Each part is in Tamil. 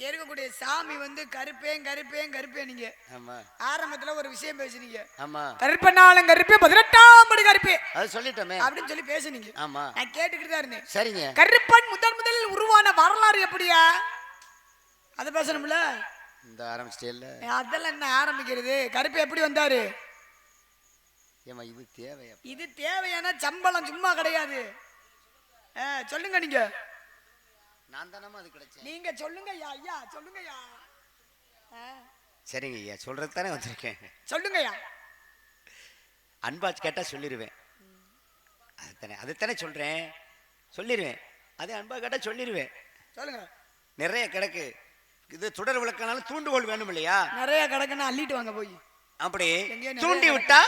இங்க இருக்கக்கூடிய சாமி வந்து கருப்பேன் கருப்பேன் கருப்பேன் நீங்க. ஆமா. ஆரம்பத்துல ஒரு விஷயம் பேசுனீங்க. ஆமா. கருப்பனாலும் கருப்பே பதினெட்டாம் படி கருப்பே. அது சொல்லிட்டோமே. அப்படின்னு சொல்லி பேசுனீங்க. ஆமா. நான் கேட்டுக்கிட்டு தான் இருந்தேன். சரிங்க. கருப்பன் முதன் முதலில் உருவான வரலாறு எப்படியா? அதை பேசணும்ல? இந்த ஆரம்பிச்சிட்டே அதெல்லாம் என்ன ஆரம்பிக்கிறது? கருப்பு எப்படி வந்தாரு? ஏமா இது தேவையா? இது தேவையான சம்பளம் சும்மா கிடையாது. சொல்லுங்க நீங்க. நான் தானமா அது கிடைச்சேன். நீங்க சொல்லுங்க ஐயா ஐயா சொல்லுங்க ஐயா சரிங்க ஐயா சொல்றது தானே வந்திருக்கேன். சொல்லுங்க ஐயா அன்பாச்சு கேட்டா சொல்லிடுவேன் அதுதானே அதுதானே சொல்றேன். சொல்லிடுவேன் அதே அன்பா கேட்டா சொல்லிடுவேன் சொல்லுங்க. நிறைய கிடக்கு. இது தொடர் விளக்கனாலும் தூண்டுகோல் வேணும் இல்லையா? நிறைய கிடக்குன்னு அள்ளிட்டு வாங்க போய். அப்படி. தூண்டி. விட்டா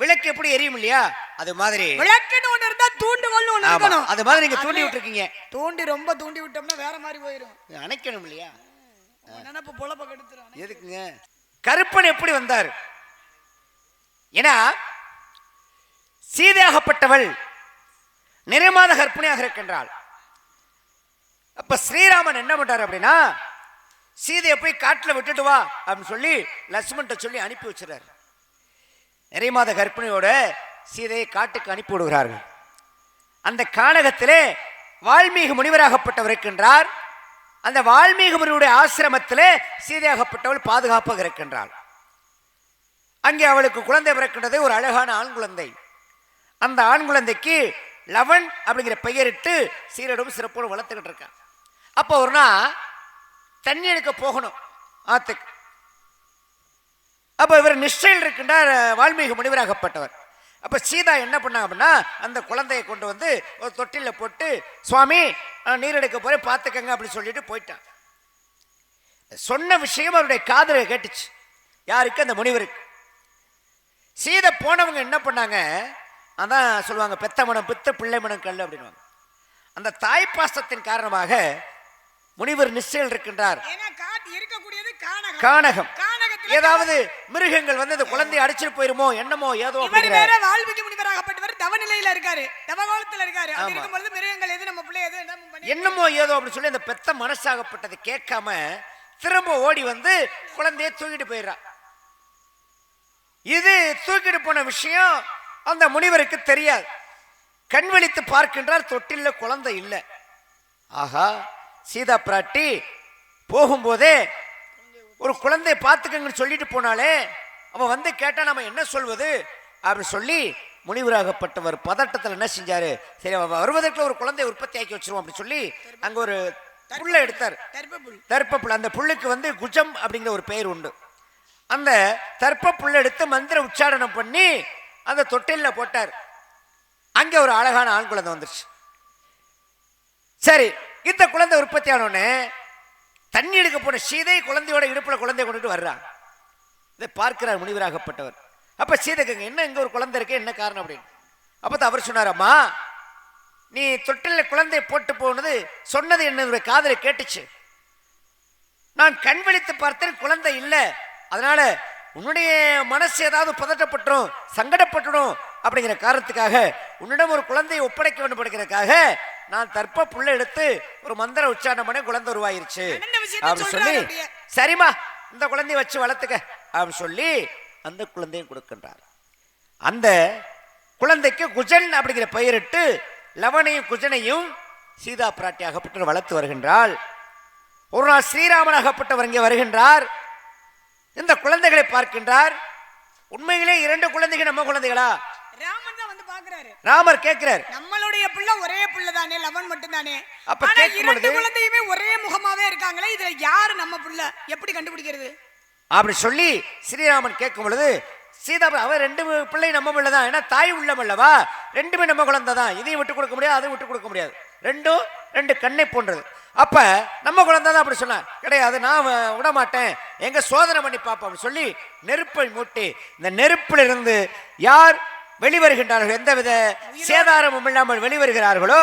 விளக்கு எப்படி எரியும் இல்லையா? அது மாதிரி விளக்குன்னு ஒண்ணு இருந்தா தூண்டுகோல்னு ஒண்ணு இருக்கணும். அது மாதிரி நீங்க தூண்டி விட்டுருக்கீங்க. தூண்டி ரொம்ப தூண்டி விட்டோம்னா வேற மாதிரி போயிடும் அணைக்கணும் இல்லையா? நினைப்பு பொழப்ப கெடுத்துரும் எதுக்குங்க? கருப்பன் எப்படி வந்தார்? ஏன்னா சீதையாகப்பட்டவள் நிறைமாத கற்பிணியாக இருக்கின்றாள். அப்ப ஸ்ரீராமன் என்ன பண்றாரு அப்படின்னா சீதையை போய் காட்டுல விட்டுட்டு வா அப்படின்னு சொல்லி லட்சுமண்ட சொல்லி அனுப்பி வச்சிடறாரு. நிறைமாத கற்பிணியோட சீதையை காட்டுக்கு அனுப்பி விடுகிறார்கள். அந்த கானகத்திலே வால்மீகி முனிவராகப்பட்டவர் இருக்கின்றார். அந்த வால்மீகி முனிவருடைய ஆசிரமத்திலே சீதையாகப்பட்டவள் பாதுகாப்பாக இருக்கின்றாள். அங்கே அவளுக்கு குழந்தை பிறக்கின்றது ஒரு அழகான ஆண் குழந்தை. அந்த ஆண் குழந்தைக்கு லவன் அப்படிங்கிற பெயரிட்டு சீரடும் சிறப்போடு வளர்த்துக்கிட்டு இருக்கான் அப்போ ஒரு நாள் தண்ணி எடுக்க போகணும் ஆத்துக்கு. அப்போ இவர் நிஷ்டையில் இருக்கின்றார் வால்மீகி முனிவராகப்பட்டவர். அப்போ சீதா என்ன பண்ணாங்க அப்படின்னா அந்த குழந்தையை கொண்டு வந்து ஒரு தொட்டிலில் போட்டு சுவாமி நான் நீர் எடுக்க போறேன் பார்த்துக்கங்க அப்படின்னு சொல்லிட்டு போயிட்டான். சொன்ன விஷயம் அவருடைய காதில் கேட்டுச்சு. யாருக்கு? அந்த முனிவருக்கு. சீதை போனவங்க என்ன பண்ணாங்க? அதான் சொல்லுவாங்க பெத்த மனம் பித்த பிள்ளை மனம் கல் அப்படின்வாங்க அந்த தாய் பாசத்தின் காரணமாக முனிவர் நிச்சயில் இருக்கின்றார். ஏன்னா ஏதாவது மிருகங்கள் வந்து அந்த குழந்தையை அடிச்சிட்டு போயிருமோ என்னமோ ஏதோ இவர் வேற வால்மீகி முனிவராகப்பட்டவர் தவநிலையில இருக்காரு. தவகாலத்துல இருக்காரு. அப்படி ஆமா. இருக்கும்பொழுது மிருகங்கள் எது நம்ம பிள்ளை எது என்னமோ ஏதோ அப்படின்னு சொல்லி அந்த பெத்த மனசாகப்பட்டதை கேட்காம திரும்ப ஓடி வந்து குழந்தையை தூக்கிட்டு போயிடுறா. இது தூக்கிட்டு போன விஷயம் அந்த முனிவருக்கு தெரியாது. கண் விழித்து பார்க்கின்றார் தொட்டில்ல குழந்தை இல்லை. ஆஹா சீதா பிராட்டி போகும்போதே ஒரு குழந்தையை பார்த்துக்கங்கன்னு சொல்லிட்டு போனாலே அவன் வந்து கேட்டா நம்ம என்ன சொல்வது? அப்படி சொல்லி முனிவராகப்பட்டவர் பதட்டத்தில் என்ன செஞ்சாரு? சரி அவ வருவதற்குள்ள ஒரு குழந்தையை உற்பத்தி ஆக்கி வச்சிருவோம் அப்படி சொல்லி அங்க ஒரு புல்லை எடுத்தார். தர்ப்பபுல் தர்ப்பப்புல். அந்த புல்லுக்கு வந்து குஜம் அப்படிங்கிற ஒரு பெயர் உண்டு. அந்த தர்ப்ப புல்லை எடுத்து மந்திர உச்சாரணம் பண்ணி அந்த தொட்டில்ல போட்டார். அங்க ஒரு அழகான ஆண் குழந்தை வந்துருச்சு. சரி இந்த குழந்தை உற்பத்தி ஆனோடனே தண்ணி எடுக்க போன சீதை குழந்தையோட இடுப்பில் குழந்தைய கொண்டுட்டு வர்றான் இதை பார்க்கிறார் முனிவராகப்பட்டவர். அப்ப சீதைக்குங்க என்ன இங்க ஒரு குழந்தை இருக்கு என்ன காரணம்? அப்படின்னு. அப்பதான் அவர் சொன்னாரம்மா நீ தொட்டில குழந்தை போட்டு போனது சொன்னது என்னுடைய காதலை கேட்டுச்சு. நான் கண் விழித்து பார்த்தேன் குழந்தை இல்லை. அதனால உன்னுடைய மனசு ஏதாவது பதட்டப்பட்டுரும் சங்கடப்பட்டுடும் அப்படிங்கிற காரணத்துக்காக உன்னிடம் ஒரு குழந்தையை ஒப்படைக்க வேண்டும் அப்படிங்கிறதுக்காக நான் தற்ப புள்ள எடுத்து ஒரு மந்திர உச்சாரணம் பண்ணி குழந்தை உருவாயிருச்சு. நடந்த விஷயத்தை அப்படி சொல்லி. சரிம்மா இந்த குழந்தைய வச்சு வளர்த்துக்க அப்படின்னு சொல்லி அந்த குழந்தையும் கொடுக்கின்றார். அந்த குழந்தைக்கு குஜன் அப்படிங்கிற பெயரிட்டு லவனையும் குஜனையும் சீதா பிராட்டி அகப்பட்டு வளர்த்து வருகின்றாள். ஒரு நாள் ஸ்ரீராமன் அகப்பட்டவர் இங்கே வருகின்றார். இந்த குழந்தைகளை பார்க்கின்றார். உண்மையிலே இரண்டு குழந்தைகள் நம்ம குழந்தைகளா? பாக்குறாரு. ராமர் கேட்கிறார் நம்மளுடைய பிள்ளை ஒரே பிள்ளை தானே லவன் மட்டும் தானே அப்ப ஆனா இரண்டு குழந்தையுமே ஒரே முகமாவே இருக்காங்களே இதுல யாரு நம்ம பிள்ளை? எப்படி கண்டுபிடிக்கிறது? அப்படி சொல்லி ஸ்ரீராமன் கேட்கும் பொழுது சீதா அவன் ரெண்டு பிள்ளை நம்ம பிள்ளை தான் ஏன்னா தாய் உள்ளம் அல்லவா? ரெண்டுமே நம்ம குழந்தை தான் இதையும் விட்டு கொடுக்க முடியாது அதையும் விட்டு கொடுக்க முடியாது. ரெண்டும் ரெண்டு கண்ணை போன்றது. அப்ப நம்ம குழந்தை தான் அப்படி சொன்னான். கிடையாது நான் விட மாட்டேன் எங்க சோதனை பண்ணி பார்ப்போம் சொல்லி நெருப்பை மூட்டி இந்த நெருப்பில் இருந்து யார் வெளிவருகின்றார்கள். எந்தவித சேதாரமும் இல்லாமல் வெளிவருகிறார்களோ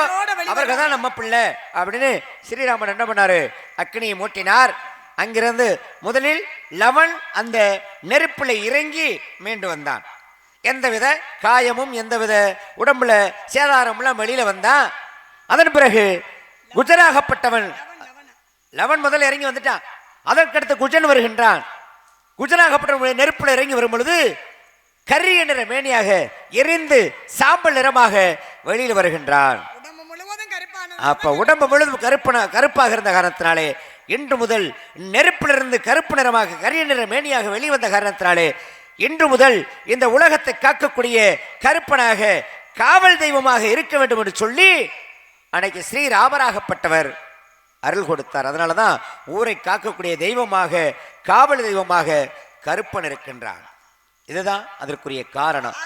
அவர்கள் தான் நம்ம பிள்ளை அப்படின்னு ஸ்ரீராமன் என்ன பண்ணாரு? அக்னியை மூட்டினார். அங்கிருந்து முதலில் லவன் அந்த நெருப்பில் இறங்கி மீண்டு வந்தான். எந்தவித காயமும் எந்தவித உடம்புல சேதாரம்லாம் வெளியில வந்தான். அதன் பிறகு குஜராகப்பட்டவன் லவன் முதல்ல இறங்கி வந்துட்டான். அதற்கடுத்து குஜன் வருகின்றான். குஜராகப்பட்டவனுடைய நெருப்புல இறங்கி வரும் பொழுது கரிய நிற மேனியாக எரிந்து சாம்பல் நிறமாக வெளியில் வருகின்றான். உடம்பு முழுவதும் கருப்பானது. அப்ப உடம்பு முழுவதும் கருப்பன கருப்பாக இருந்த காரணத்தினாலே இன்று முதல் நெருப்பிலிருந்து கருப்பு நிறமாக கரிய நிற மேனியாக வெளிவந்த காரணத்தினாலே இன்று முதல் இந்த உலகத்தை காக்கக்கூடிய கருப்பனாக காவல் தெய்வமாக இருக்க வேண்டும் என்று சொல்லி அன்னைக்கு ஸ்ரீராமராகப்பட்டவர் அருள் கொடுத்தார். அதனால தான் ஊரை காக்கக்கூடிய தெய்வமாக காவல் தெய்வமாக கருப்பன் இருக்கின்றான். இதுதான் அதற்குரிய காரணம்.